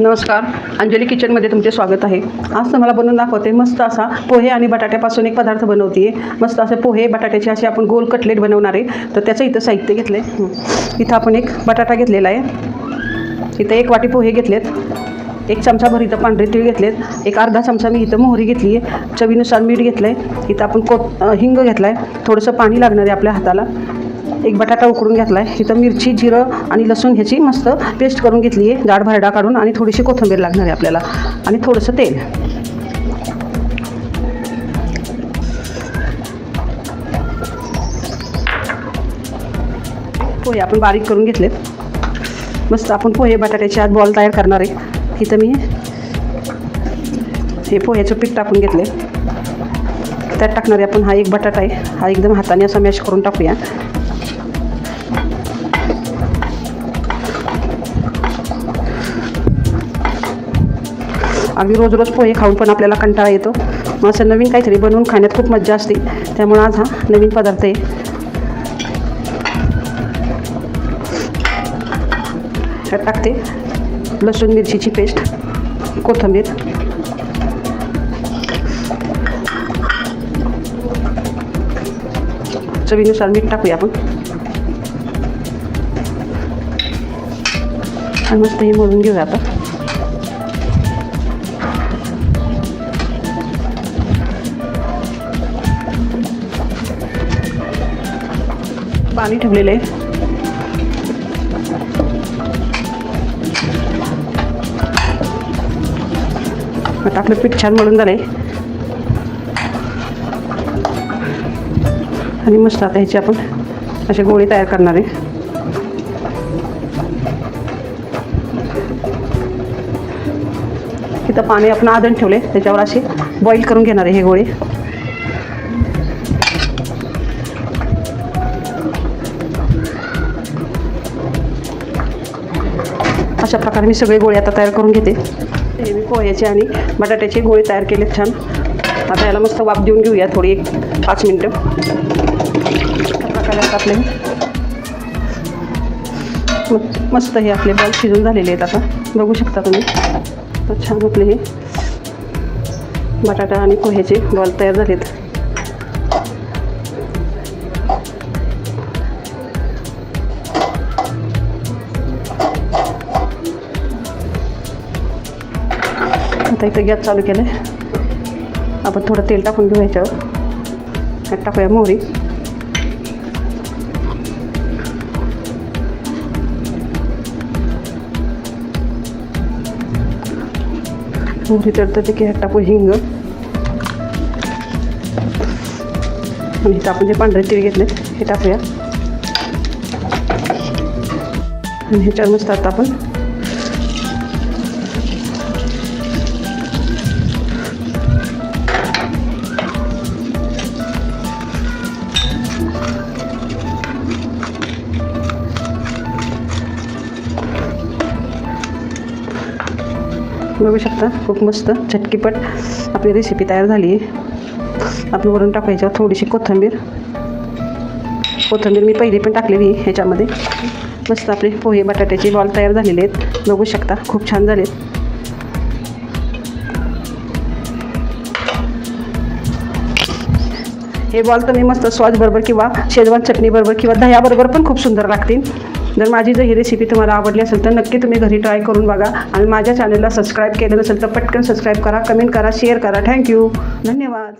नमस्कार. अंजली किचनमध्ये तुमचे स्वागत आहे. आज तुम्हाला बनवून दाखवते मस्त असा पोहे आणि बटाट्यापासून एक पदार्थ बनवते मस्त असे पोहे बटाट्याचे असे आपण गोल कटलेट बनवणार आहे. तर त्याचं इथं साहित्य घेतलं आहे इथं आपण एक बटाटा घेतलेला आहे. इथं एक वाटी पोहे घेतलेत. एक चमचाभर इथं पांढरे तीळ घेतलेत. एक अर्धा चमचा मी इथं मोहरी घेतली आहे चवीनुसार मीठ घेतलं आहे इथं आपण को हिंग घेतला आहे थोडंसं पाणी लागणार आहे आपल्या हाताला. एक बटाटा उकडून घेतला आहे तिथं मिरची जिरं आणि लसूण ह्याची मस्त पेस्ट करून घेतली आहे. जाड भरडा काढून आणि थोडीशी कोथिंबीर लागणार आहे आपल्याला. आणि थोडंसं तेल. पोहे आपण बारीक करून घेतलेत. मस्त आपण पोहे बटाट्याचे आज बॉल तयार करणार आहे. इथं मी हे पोह्याचं पीठ टाकून घेतले त्यात टाकणारे आपण हा एक बटाटा आहे. हा एकदम हाताने असा मॅश करून टाकूया. अगदी रोज रोज पोहे खाऊन पण आपल्याला कंटाळा येतो. मग असं नवीन काहीतरी बनवून खाण्यात खूप मज्जा असते. त्यामुळे आज हा नवीन पदार्थ आहे. टाकते लसूण मिरचीची पेस्ट कोथिंबीर. चवीनुसार मीठ टाकूया आपण. आणि मस्त हे मोजून घेऊया आता पाणी ठेवलेलं आहे. आता आपलं पीठ छान मळून झालं आहे आणि मस्त आता ह्याची आपण असे गोळे तयार करणार आहे. इथं पाणी आपण आदण ठेवले त्याच्यावर असे बॉईल करून घेणार आहे हे गोळे. अशा प्रकारे मी सगळे गोळे आता तयार करून घेते. हे मी पोह्याचे आणि बटाट्याचे गोळे तयार केलेत छान. आता याला मस्त वाफ देऊन घेऊया थोडी एक पाच मिनटं. अशा प्रकारे आता आपले मस्त हे आपले बॉल शिजून झालेले आहेत आता. बघू शकता तुम्ही. तर छान आपले हे बटाटा आणि पोह्याचे बॉल तयार झालेत. आता इथं गॅस चालू केलं आहे आपण थोडं तेल टाकून घेऊ ह्याच्यावर टाकूया मोहरी. मोहरी ते की ह्यात टाकू हिंग. आणि इथं आपण जे पांढरे तीळ घेतले हे टाकूया. आणि ह्याच्यावर मस्त आता आपण बघू शकता. खूप मस्त झटकीपट आपली रेसिपी तयार झाली आहे. आपण वरून टाकायच्या थोडीशी कोथिंबीर. कोथिंबीर मी पहिली पण टाकलेली आहे ह्याच्यामध्ये. मस्त आपले पोहे बटाट्याचे बॉल तयार झालेले आहेत. बघू शकता खूप छान झालेत हे बॉल तुम्ही मस्त सॉसबरोबर किंवा शेजवान चटणीबरोबर किंवा दह्याबरोबर पण खूप सुंदर लागतील. जर माझी जर ही रेसिपी तुम्हाला आवडली असेल तर नक्की तुम्ही घरी ट्राय करून बघा. आणि माझ्या चॅनलला सबस्क्राईब केलं नसेल तर पटकन सबस्क्राईब करा कमेंट करा शेअर करा. थँक्यू धन्यवाद.